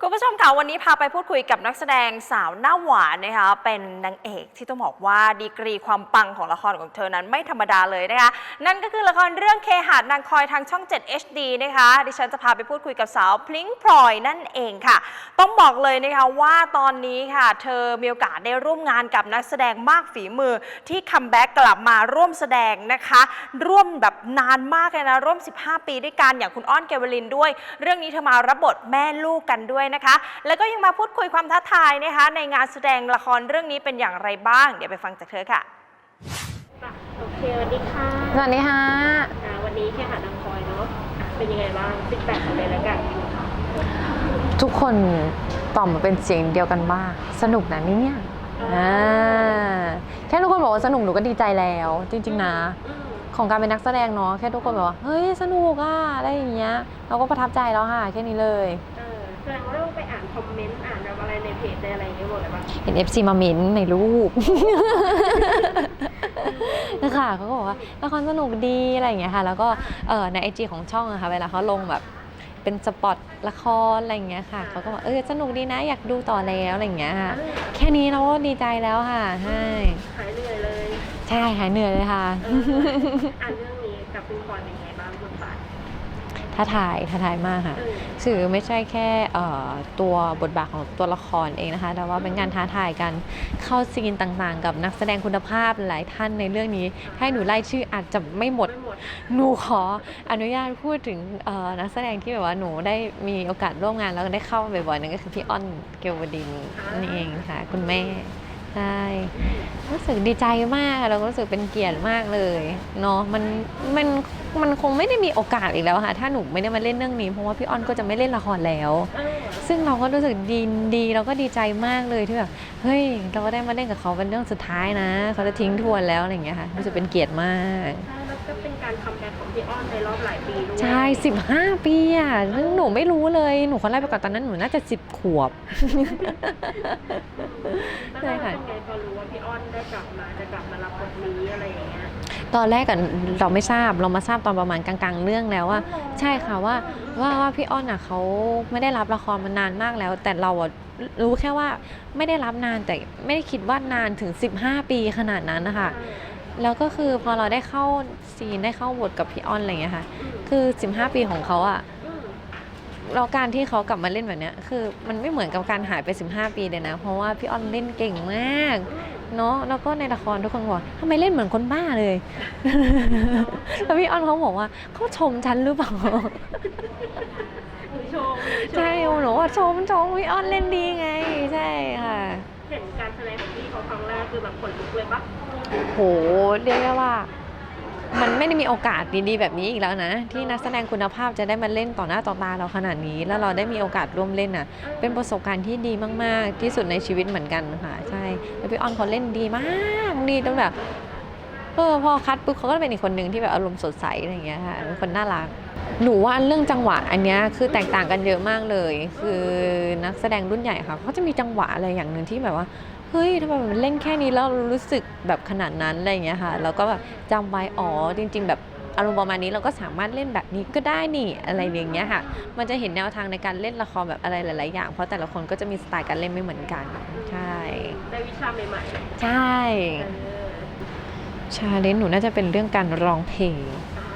คุณผู้ชมค่ะวันนี้พาไปพูดคุยกับนักแสดงสาวหน้าหวานนะคะเป็นนางเอกที่ต้องบอกว่าดีกรีความปังของละครของเธอนั้นไม่ธรรมดาเลยนะคะนั่นก็คือละครเรื่องเคหาดนางคอยทางช่อง 7 HD นะคะดิฉันจะพาไปพูดคุยกับสาวพลิงพลอยนั่นเองค่ะ ต้องบอกเลยนะคะว่าตอนนี้ค่ะ เธอมีโอกาสได้ร่วมงานกับนักแสดงมากฝีมือที่คัมแบ็กกลับมาร่วมแสดงนะคะ ร่วมแบบนานมากเลยนะร่วม 15 ปีด้วยกันอย่างคุณอ้อนเกวลินด้วย เรื่องนี้เธอมารับบทแม่ลูกกันด้วยนะคะ แล้วก็ยังมาพูดคุยความท้าทายนะคะ ในงานแสดงละครเรื่องนี้เป็นอย่างไรบ้าง เดี๋ยวไปฟังจากเธอค่ะค่ะโอเคสวัสดีค่ะสวัสดีค่ะอ่าวันนี้แค่หาดนางคอยเนาะอะเป็นยังไงบ้างฟีดแบ็กของเลยแล้วกันทุกคนตอบมาเป็นเสียงเดียวกันว่าสนุกนะเนี่ยอ่าแค่ทุกคนบอกว่าสนุกหนูก็ดีใจแล้ว จริง ๆ นะ อืมของการเป็นนักแสดงเนาะแค่ทุกคนบอกว่าเฮ้ยสนุกอะอะไรอย่างเงี้ยเราก็ประทับใจแล้วค่ะแค่นี้เลยเออ แสดงว่าเราไปอ่านคอมเมนต์อ่านแบบอะไรในเพจในอะไรอย่างเงี้ยหมดเลยปะเห็น FC มาเม้นต์ในรูปนะคะเขาก็บอกว่าละครสนุกดีอะไรอย่างเงี้ยค่ะ แล้วก็เออในไอจของช่องอะค่ะ เวลาเขาลงแบบเป็นสปอตละครอะไรอย่างเงี้ยค่ะเขาก็บอกเออสนุกดีนะอยากดูต่อแล้วอะไรอย่างเงี้ยค่ะเออแค่นี้เราก็ดีใจแล้วค่ะใช่หายเหนื่อยเลย ใช่หายเหนื่อยเลยค่ะ เอออ่านเรื่องนี้กับคุณพลอยเป็นยังไงบ้างบทบาท ท้าทายท้าทายมากค่ะเออคือไม่ใช่แค่เอ่อตัวบทบาทของตัวละครเองนะคะ แต่ว่าเป็นการท้าทายกันเข้าซีนต่างๆ กับนักแสดงคุณภาพหลายท่านในเรื่องนี้ ให้หนูไล่ชื่ออาจจะไม่หมดไม่หมดหนูขออนุญาตพูดถึงเอ่อนักแสดงที่แบบว่าหนูได้มีโอกาสร่วมงานแล้วก็ได้เข้ามาบ่อยๆนั่นก็คือพี่อ้อนเกลวดินนี่เองค่ะ คุณแม่ ใช่รู้สึกดีใจมากเราก็รู้สึกเป็นเกียรติมากเลยเนาะมันมันมันคงไม่ได้มีโอกาสอีกแล้วค่ะ ถ้าหนูไม่ได้มาเล่นเรื่องนี้เพราะว่าพี่อ้อนก็จะไม่เล่นละครแล้ว ซึ่งเราก็รู้สึกดีดีเราก็ดีใจมากเลยที่แบบเฮ้ยเราก็ได้มาเล่นกับเขาเป็นเรื่องสุดท้ายนะ เขาจะทิ้งทวนแล้วอะไรอย่างเงี้ยค่ะรู้สึกเป็นเกียรติมาก ก็เป็นการคัมแบ็กของพี่อ้อนในรอบหลายปีด้วยใช่ 15 ปีอะซึ่งหนูไม่รู้เลย หนูคนแรกไปก่อนตอนนั้นหนูน่าจะ 10 ขวบแล้วใช่เราค่ะเป็นไงพอรู้ว่าพี่อ้อนได้กลับมาจะกลับมารับบทนี้อะไรอย่างเงี้ยตอนแรกอะเราไม่ทราบเรามาทราบตอนประมาณกลางๆ เรื่องแล้วว่า ใช่ค่ะว่าว่าว่าพี่อ้อนอะเขาไม่ได้รับละครมานานมากแล้ว แต่เราอะรู้แค่ว่าไม่ได้รับนานแต่ไม่ได้คิดว่านานถึง 15 ปีขนาดนั้นนะคะ แล้วก็คือพอเราได้เข้าซีนได้เข้าบทกับพี่อ้อนอะไรอย่างเงี้ยค่ะ คือ 15 ปีของเขาอะอืมเราการที่เขากลับมาเล่นแบบเนี้ย คือมันไม่เหมือนกับการหายไป 15 ปีเลยนะ เพราะว่าพี่อ้อนเล่นเก่งมากเนาะแล้วก็ในละครทุกคนบอกว่าทำไมเล่นเหมือนคนบ้าเลย แล้วพี่อ้อนเขาบอกว่าเขาชมฉันหรือเปล่าหนูชมหนูชมใช่หนูว่าชมชมพี่อ้อนเล่นดีไง ใช่ค่ะเห็นการแสดงของพี่เขาครั้งแรกคือแบบขนลุกเลยปะ โหเรียกได้ว่า มันไม่ได้มีโอกาสดีๆแบบนี้อีกแล้วนะ ที่นักแสดงคุณภาพจะได้มาเล่นต่อหน้าต่อตาเราขนาดนี้ แล้วเราได้มีโอกาสร่วมเล่นอะ เป็นประสบการณ์ที่ดีมากๆ ที่สุดในชีวิตเหมือนกันค่ะใช่แล้วพี่ออนเขาเล่นดีมากดีจนแบบเออพอคัดปุ๊บเขาก็เป็นอีกคนหนึ่งที่แบบอารมณ์สดใสอะไรอย่างเงี้ยค่ะเป็นคนน่ารักหนูว่าเรื่องจังหวะอันเนี้ยคือแตกต่างกันเยอะมากเลย คือนักแสดงรุ่นใหญ่ค่ะเขาจะมีจังหวะอะไรอย่างหนึ่งที่แบบว่า เฮ้ยทำไมมันเล่นแค่นี้แล้วเรารู้สึกแบบขนาดนั้นอะไรอย่างเงี้ยค่ะแล้วก็แบบจำไว้อ๋อจริง ๆ แบบอารมณ์ประมาณนี้เราก็สามารถเล่นแบบนี้ก็ได้นี่อะไรอย่างเงี้ยค่ะ มันจะเห็นแนวทางในการเล่นละครแบบอะไรหลาย ๆ อย่าง เพราะแต่ละคนก็จะมีสไตล์การเล่นไม่เหมือนกัน ใช่ ได้วิชาใหม่ๆใช่เออชาเลนจ์หนูน่าจะเป็นเรื่องการร้องเพลงอ่า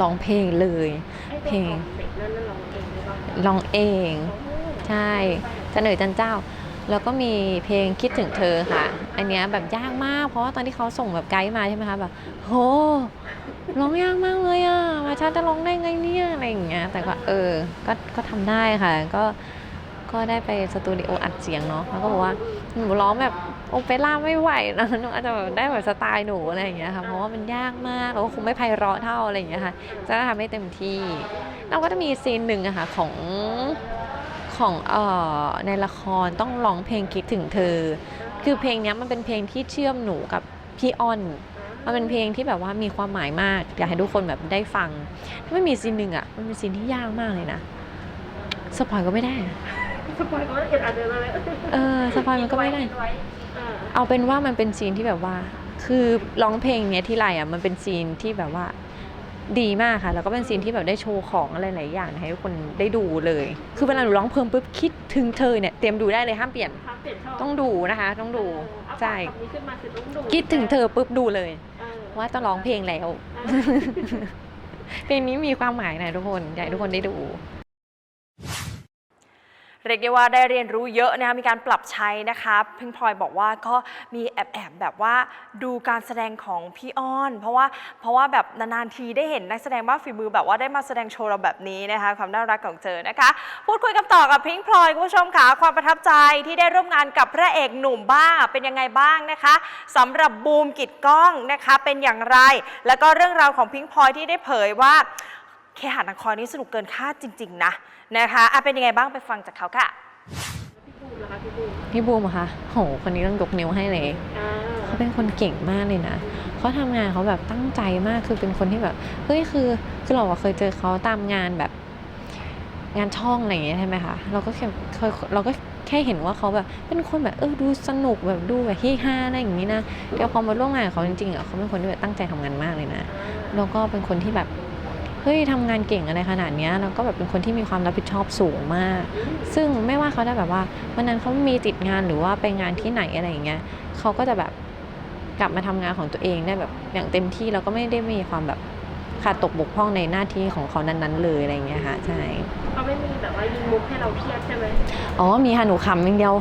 ร้องเพลงเลย ไอ้เพลตัวงของเสร็จนั่นน่ะเราเองหรือเปล่าร้องเองโอ้ใช่เสนอจันเจ้า แล้วก็มีเพลงคิดถึงเธอค่ะ อันเนี้ยแบบยากมาก เพราะว่าตอนที่เขาส่งแบบไกด์มาใช่ไหมคะแบบโหร้องยากมากเลยอะมาชาจะร้องได้ไงเนี่ยอะไรอย่างเงี้ยแต่ก็เออก็ก็ทำได้ค่ะ ก็ก็ได้ไปสตูดิโออัดเสียงเนาะแล้วก็บอกว่าหนูร้องแบบโอเปร่าไม่ไหวนะหนูอาจจะแบบได้แบบสไตล์หนูอะไรอย่างเงี้ยค่ะเพราะว่ามันยากมากแล้วก็คงไม่ไพเราะเท่าอะไรอย่างเงี้ยค่ะ จะทำให้เต็มที่เราก็จะมีซีนหนึ่งอะค่ะของ ของเอ่อในละครต้องร้องเพลงคิดถึงเธอ คือเพลงเนี้ยมันเป็นเพลงที่เชื่อมหนูกับพี่อ้อนมันเป็นเพลงที่แบบว่ามีความหมายมาก อยากให้ทุกคนแบบได้ฟัง ถ้าไม่มีซีนหนึ่งอะมันเป็นซีนที่ยากมากเลยนะสปอยก็ไม่ได้อะสปอยล์ก็เอ็ดอัดเลยเออสปอยมันก็ไม่ได้คิว้เออเอาเป็นว่ามันเป็นซีนที่แบบว่า คือร้องเพลงเนี้ยที่ไรอะมันเป็นซีนที่แบบว่า ดีมากค่ะ แล้วก็เป็นซีนที่แบบได้โชว์ของอะไรหลายอย่างให้ทุกคนได้ดูเลย คือเวลาหนูร้องเพลงปุ๊บคิดถึงเธอเนี่ยเตรียมดูได้เลยห้ามเปลี่ยนครับเปลี่ยนช่องต้องดูนะคะ ต้องดูเออเอาใช่คำนี้ขึ้นมาคือต้องดูคิดถึงเธอปุ๊บดูเลย เออว่าต้องร้องเพลงแล้วเออเพลงนี้มีความหมายนะทุกคนอยากให้ทุกคนได้ดู เรียกได้ว่าได้เรียนรู้เยอะนะคะมีการปรับใช้นะคะพิงพลอยบอกว่าก็มีแอบแอบแบบว่าดูการแสดงของพี่อ้อน เพราะว่าเพราะว่าแบบนานๆทีได้เห็นนักแสดงมาฝีมือแบบว่าได้มาแสดงโชว์เราแบบนี้นะคะความน่ารักของเธอนะคะ พูดคุยกันต่อกับพิงพลอยคุณผู้ชมค่ะความประทับใจที่ได้ร่วมงานกับพระเอกหนุ่มบ้างเป็นยังไงบ้างนะคะสำหรับบูมกิดกล้องนะคะเป็นอย่างไร แล้วก็เรื่องราวของพิงพลอยที่ได้เผยว่า เคหานครนี้สนุกเกินคาดจริง ๆ นะนะคะอะเป็นยังไงบ้างไปฟังจากเขาค่ะ พี่บูมนะคะพี่บูมพี่บูมอะคะโห คนนี้ต้องยกนิ้วให้เลยอ่าเขาเป็นคนเก่งมากเลยนะ เขาทำงานเขาแบบตั้งใจมาก คือเป็นคนที่แบบ เฮ้ย คือ คือเราอะเคยเจอเขาตามงานแบบ งานช่องอะไรอย่างเงี้ยใช่ไหมคะ เราก็แค่เคยเราก็แค่เห็นว่าเขาแบบ เป็นคนแบบ เออ ดูสนุกแบบ ดูแบบเฮฮาอะไรอย่างงี้นะเดี๋ยวพอมาร่วมงานกับเขาจริงๆอะเขาเป็นคนที่แบบตั้งใจทำงานมากเลยนะ แล้วก็เป็นคนที่แบบ เฮ้ยทำงานเก่งอะไรขนาดเนี้ยแล้วก็แบบเป็นคนที่มีความรับผิดชอบสูงมาก ซึ่งไม่ว่าเขาได้แบบว่าวันนั้นเขามีติดงานหรือว่าไปงานที่ไหนอะไรอย่างเงี้ยเขาก็จะแบบกลับมาทำงานของตัวเองได้แบบอย่างเต็มที่แล้วก็ไม่ได้มีความแบบขาดตกบกพร่องในหน้าที่ของเขานั้นๆ เลยอะไรอย่างเงี้ยค่ะใช่เขาไม่มีแบบว่ายิงมุกให้เราเครียดใช่ไหมอ๋อมีค่ะหนูขำอย่างเดียว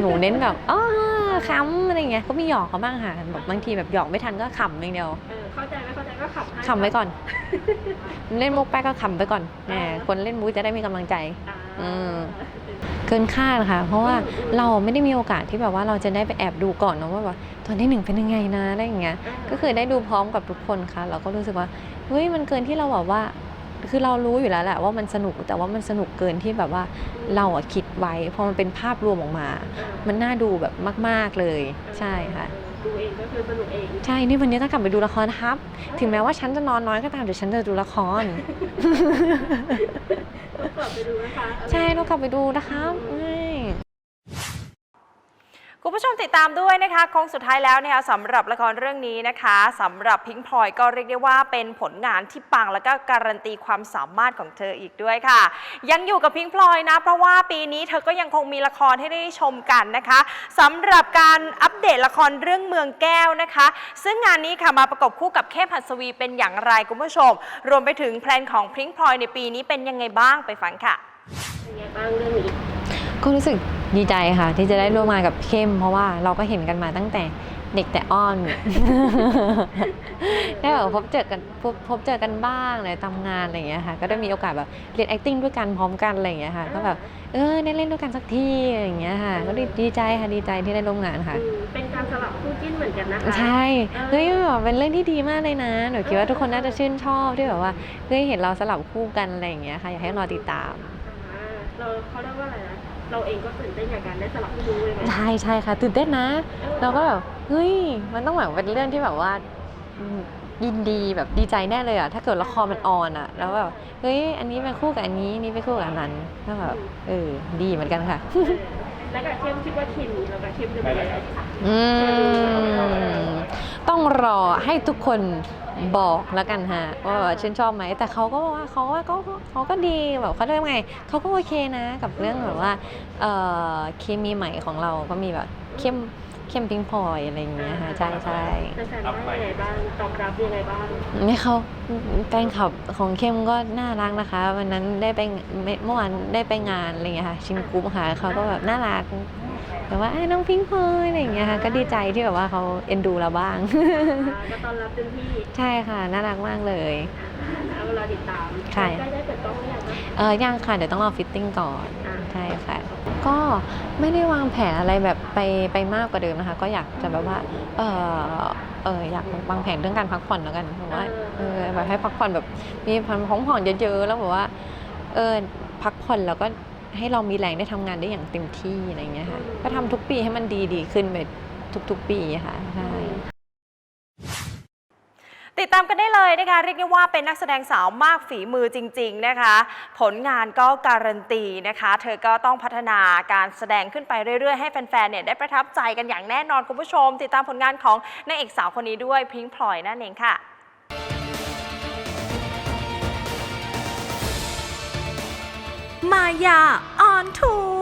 หนูเน้นแบบอ๋อขำอะไรอย่างเงี้ยก็มีหยอกเขาบ้างค่ะแบบบางทีแบบหยอกไม่ทันก็ขำอย่างเดียว เออเข้าใจไหมเข้าใจก็ขับให้ขำไว้ก่อน เล่นมุกแป๊กก็ขำไปก่อนแหมคนเล่นมุกจะได้มีกำลังใจอ่าอืมเกินคาดค่ะ เพราะว่าเราไม่ได้มีโอกาสที่แบบว่าเราจะได้ไปแอบดูก่อนเนอะว่าแบบตอนที่หนึ่งเป็นยังไงนะอะไรอย่างเงี้ย ก็คือได้ดูพร้อมกับทุกคนค่ะ เราก็รู้สึกว่าเฮ้ยมันเกินที่เราแบบว่า คือเรารู้อยู่แล้วแหละว่ามันสนุกแต่ว่ามันสนุกเกินที่แบบว่าเราอะคิดไว้พอมันเป็นภาพรวมออกมา มันน่าดูแบบมาก ๆเลย ใช่ค่ะ ดูเองก็คือสนุกเอง ใช่นี่วันนี้ต้องกลับไปดูละครนะครับ ถึงแม้ว่าฉันจะนอนน้อยก็ตามเดี๋ยวฉันจะดูละครก็กลับไปดูนะคะ ใช่ต้องกลับไปดูนะครับใช่ คุณผู้ชมติดตามด้วยนะคะโค้งสุดท้ายแล้วนะคะสำหรับละครเรื่องนี้นะคะสำหรับพิงพลอยก็เรียกได้ว่าเป็นผลงานที่ปังแล้วก็การันตีความสามารถของเธออีกด้วยค่ะ ยังอยู่กับพิงพลอยนะ เพราะว่าปีนี้เธอก็ยังคงมีละครให้ได้ชมกันนะคะสำหรับการอัปเดตละครเรื่องเมืองแก้วนะคะ ซึ่งงานนี้ค่ะมาประกบคู่กับเข้มหัสวีเป็นอย่างไรคุณผู้ชม รวมไปถึงแพลนของพิงพลอยในปีนี้เป็นยังไงบ้างไปฟังค่ะเป็นไงบ้างเรื่องนี้ก็รู้สึก ดีใจค่ะ ที่จะได้ร่วมงานกับเข้ม เพราะว่าเราก็เห็นกันมาตั้งแต่เด็กแต่อ้อน ได้แบบพบเจอกันพบพบเจอกันบ้างในตามงานอะไรอย่างเงี้ยค่ะก็ได้มีโอกาสแบบเรียน acting ด้วยกันพร้อมกันอะไรอย่างเงี้ยค่ะก็แบบเออได้เล่นด้วยกันสักทีอะไรอย่างเงี้ยค่ะ ก็ดีดีใจค่ะดีใจที่ได้ร่วมงานค่ะ อืมเป็นการสลับคู่จิ้นเหมือนกันนะคะใช่เฮ้ยแบบเป็นเรื่องที่ดีมากเลยนะหนูคิดว่าทุกคนน่าจะชื่นชอบที่แบบว่าเฮ้ยเห็นเราสลับคู่กันอะไรอย่างเงี้ยค่ะอยากให้รอติดตาม อ่าเราเขาเรียกว่าอะไรนะ เราเองก็ตื่นเต้นกับการได้สลับคู่เลยไหมใช่ใช่ค่ะ ตื่นเต้นนะเราก็แบบเฮ้ยมันต้องแบบเป็นเรื่องที่แบบว่าอืมยินดีแบบดีใจแน่เลยอะถ้าเกิดละครมันออนอะแล้วแบบเฮ้ยอันนี้เป็นคู่กับอันนี้อันนี่เป็นคู่กับอันนั้นก็แบบเออดีเหมือนกันค่ะเออแล้วกับเข้มคิดว่าทีมนี้เรากับเข้มจะเป็นยังไงอืมต้องรอให้ทุกคน บอกแล้วกันฮะว่าแบบชื่นชอบไหมแต่เขาก็บอกว่าเขาว่าก็เขาก็ดีแบบเขาเรียกว่าไงเขาก็โอเคนะกับเรื่องแบบว่าเอ่อเคมีใหม่ของเราก็มีแบบเข้มเข้มพิงพลอยอะไรอย่างเงี้ยค่ะใช่ใช่แฟนๆว่ายังไงบ้างตอบรับยังไงบ้างนี่เขาแฟนคลับของเข้มก็น่ารักนะคะ วันนั้นได้ไปเมื่อวานได้ไปงานอะไรอย่างเงี้ยค่ะชินกรุ๊ปค่ะเขาก็แบบน่ารัก แบบว่าอ้าวน้องพิงพลอยอะไรอย่างเงี้ยค่ะก็ดีใจที่แบบว่าเขาเอ็นดูเราบ้าง ก็ต้อนรับเต็มที่ใช่ค่ะ น่ารักมากเลยแล้วเราติดตามค่ะใกล้ได้เปิดกล้องหรือยังคะเออยังค่ะ เดี๋ยวต้องรอฟิตติ้งก่อนอ่าใช่ค่ะ ก็ไม่ได้วางแผนอะไรแบบไปไปมากกว่าเดิมนะคะ ก็อยากจะแบบว่า เออเอออยากวางแผนเรื่องการพักผ่อนแล้วกันเพราะว่าเออแบบให้พักผ่อนแบบมีพันพักผ่อนเยอะๆแล้วแบบว่า เออพักผ่อนแล้วก็ ให้เรามีแรงได้ทำงานได้อย่างเต็มที่อะไรเงี้ยค่ะ ก็ทำทุกปีให้มันดีดีขึ้นไปทุกๆปีค่ะใช่ติดตามกันได้เลยนะคะเรียกได้ว่าเป็นนักแสดงสาวมากฝีมือจริง ๆนะคะ ผลงานก็การันตีนะคะ เธอก็ต้องพัฒนาการแสดงขึ้นไปเรื่อยๆ ให้แฟนๆเนี่ยได้ประทับใจกันอย่างแน่นอนคุณผู้ชม ติดตามผลงานของนางเอกสาวคนนี้ด้วยพิงพลอยนั่นเองค่ะ มายาออนทัว